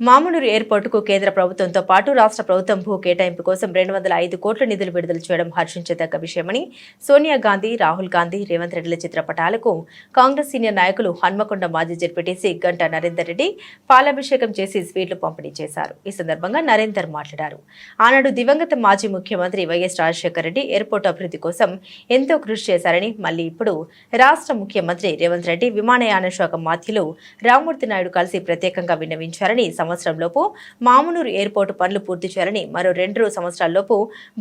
మామునూరు ఎయిర్పోర్టుకు కేంద్ర ప్రభుత్వంతో పాటు రాష్ట్ర ప్రభుత్వం భూ కేటాయింపు కోసం రెండు వందల ఐదు కోట్ల నిధులు విడుదల చేయడం హర్షించదగ్గ విషయమని సోనియా గాంధీ రాహుల్ గాంధీ రేవంత్ రెడ్డిల చిత్రపటాలకు కాంగ్రెస్ సీనియర్ నాయకులు హన్మకొండ మాజీ జెడ్పీటీసీ గంటా నరేందర్ రెడ్డి పాలాభిషేకం చేసి స్వీట్లు పంపిణీ చేశారు. ఈ సందర్భంగా నరేందర్ మాట్లాడారు. ఆనాడు దివంగత మాజీ ముఖ్యమంత్రి వైఎస్ రాజశేఖర రెడ్డి ఎయిర్పోర్టు అభివృద్ధి కోసం ఎంతో కృషి చేశారని మళ్ళీ ఇప్పుడు రాష్ట్ర ముఖ్యమంత్రి రేవంత్ రెడ్డి విమానయాన శాఖ మాధ్యులు రామ్మూర్తి నాయుడు కలిసి ప్రత్యేకంగా విన్నవించారని సంవత్సరంలోపు మామునూరు ఎయిర్పోర్టు పనులు పూర్తి చేయాలని మరో రెండు సంవత్సరాల్లోపు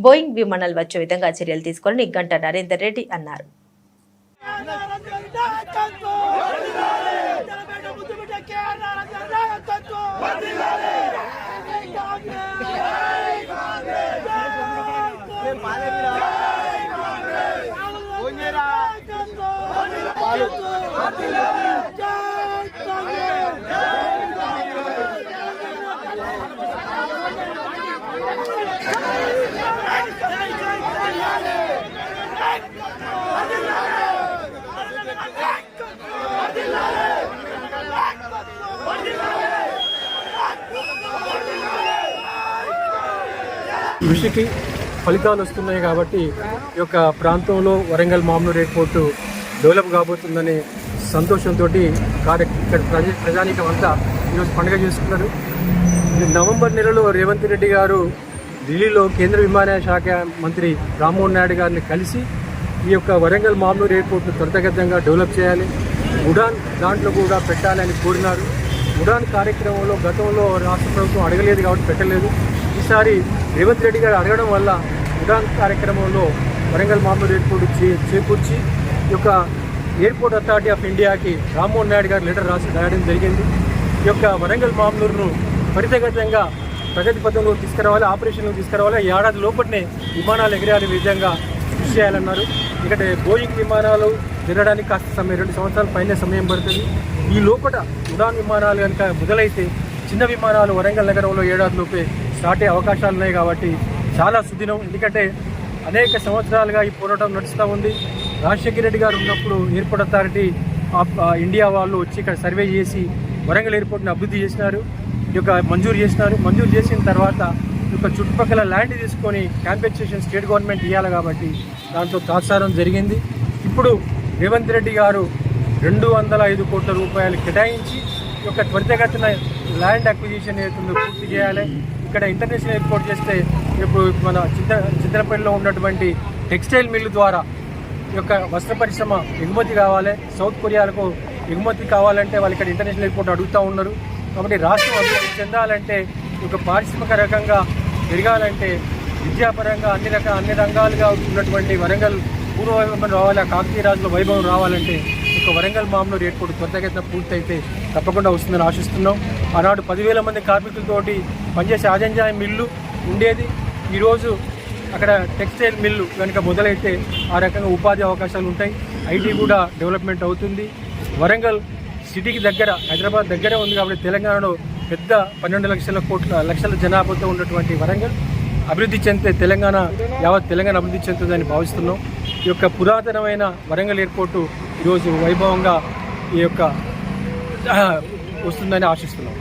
బోయింగ్ విమానాలు వచ్చే విధంగా చర్యలు తీసుకోవాలని గంటా నరేందర్ రెడ్డి అన్నారు. కృషికి ఫలితాలు వస్తున్నాయి కాబట్టి ఈ యొక్క ప్రాంతంలో వరంగల్ మామూలు ఎయిర్పోర్టు డెవలప్ కాబోతుందనే సంతోషంతో కార్య ఇక్కడ ప్రజ ప్రజానీకం అంతా ఈరోజు పండుగ చేసుకున్నారు. ఈ నవంబర్ నెలలో రేవంత్ రెడ్డి గారు ఢిల్లీలో కేంద్ర విమానయాన శాఖ మంత్రి రామ్మోహన్ నాయుడు గారిని కలిసి ఈ యొక్క వరంగల్ మామూలు ఎయిర్పోర్ట్ను త్వరితగతంగా డెవలప్ చేయాలి. ఉడాన్ దాంట్లో కూడా పెట్టాలని కోరినారు. ఉడాన్ కార్యక్రమంలో గతంలో రాష్ట్ర ప్రభుత్వం అడగలేదు కాబట్టి పెట్టలేదు. ఈసారి రేవంత్ రెడ్డి గారు అడగడం వల్ల ఉడాన్ కార్యక్రమంలో వరంగల్ మామూలు ఎయిర్పోర్ట్ చే చేకూర్చి ఈ యొక్క ఎయిర్పోర్ట్ అథారిటీ ఆఫ్ ఇండియాకి రామ్మోహన్ నాయుడు గారు లెటర్ రాసి రాయడం జరిగింది. ఈ యొక్క వరంగల్ మామూలును త్వరితగతంగా ప్రగతి పథంలో తీసుకురావాలి ఆపరేషన్లో తీసుకురావాలి. ఏడాది లోపలనే విమానాలు ఎగిరాలి విధంగా కృషి చేయాలన్నారు. ఎందుకంటే బోయింగ్ విమానాలు తిరగడానికి కాస్త సమయం రెండు సంవత్సరాల పైన సమయం పడుతుంది. ఈ లోపల ఉడాన్ విమానాలు కనుక మొదలైతే చిన్న విమానాలు వరంగల్ నగరంలో ఏడాదిలోపే స్టార్ట్ అయ్యే అవకాశాలు ఉన్నాయి కాబట్టి చాలా సుదినం. ఎందుకంటే అనేక సంవత్సరాలుగా ఈ పోరాటం నడుస్తూ ఉంది. రాజశేఖర రెడ్డి గారు ఉన్నప్పుడు ఎయిర్పోర్ట్ అథారిటీ ఆఫ్ ఇండియా వాళ్ళు వచ్చి ఇక్కడ సర్వే చేసి వరంగల్ ఎయిర్పోర్ట్ని అభివృద్ధి చేసినారు. ఈ యొక్క మంజూరు చేసినారు. మంజూరు చేసిన తర్వాత యొక్క చుట్టుపక్కల ల్యాండ్ తీసుకొని కాంపెన్సేషన్ స్టేట్ గవర్నమెంట్ ఇవ్వాలి కాబట్టి దాంతో తాత్సారం జరిగింది. ఇప్పుడు రేవంత్ రెడ్డి గారు రెండు వందల ఐదు కోట్ల రూపాయలు కేటాయించి యొక్క త్వరితగతిన ల్యాండ్ అక్విజిషన్ ఏదైతుందో పూర్తి చేయాలి. ఇక్కడ ఇంటర్నేషనల్ ఎయిర్పోర్ట్ చేస్తే ఇప్పుడు మన చిత్ర చిత్రపల్లిలో ఉన్నటువంటి టెక్స్టైల్ మిల్లు ద్వారా యొక్క వస్త్ర పరిశ్రమ ఎగుమతి కావాలి. సౌత్ కొరియాలకు ఎగుమతి కావాలంటే వాళ్ళు ఇక్కడ ఇంటర్నేషనల్ ఎయిర్పోర్ట్ అడుగుతూ ఉన్నారు. కాబట్టి రాష్ట్రం అభివృద్ధి చెందాలంటే ఒక పారిశ్రామిక రకంగా పెరగాలంటే విద్యాపరంగా అన్ని రకాల అన్ని రంగాలుగా ఉన్నటువంటి వరంగల్ పూర్వ వైభవం రావాలి. ఆ కాకతీయ రాజుల వైభవం రావాలంటే యొక్క వరంగల్ మామూలు ఎయిర్పోర్ట్ త్వరితగతిన పూర్తయితే తప్పకుండా వస్తుందని ఆశిస్తున్నాం. ఆనాడు పదివేల మంది కార్మికులతోటి పనిచేసే ఆజంజాయ మిల్లు ఉండేది. ఈరోజు అక్కడ టెక్స్టైల్ మిల్లు కనుక మొదలైతే ఆ రకంగా ఉపాధి అవకాశాలు ఉంటాయి. ఐటీ కూడా డెవలప్మెంట్ అవుతుంది. వరంగల్ సిటీకి దగ్గర హైదరాబాద్ దగ్గరే ఉంది కాబట్టి తెలంగాణలో పెద్ద పన్నెండు లక్షల కోట్ల లక్షల జనాభాతో ఉన్నటువంటి వరంగల్. అభివృద్ధి చెందితే తెలంగాణ యావత్ తెలంగాణ అభివృద్ధి చెందుతుందని భావిస్తున్నాం. ఈ యొక్క పురాతనమైన వరంగల్ ఎయిర్పోర్టు ఈరోజు వైభవంగా ఈ యొక్క వస్తుందని ఆశిస్తున్నాం.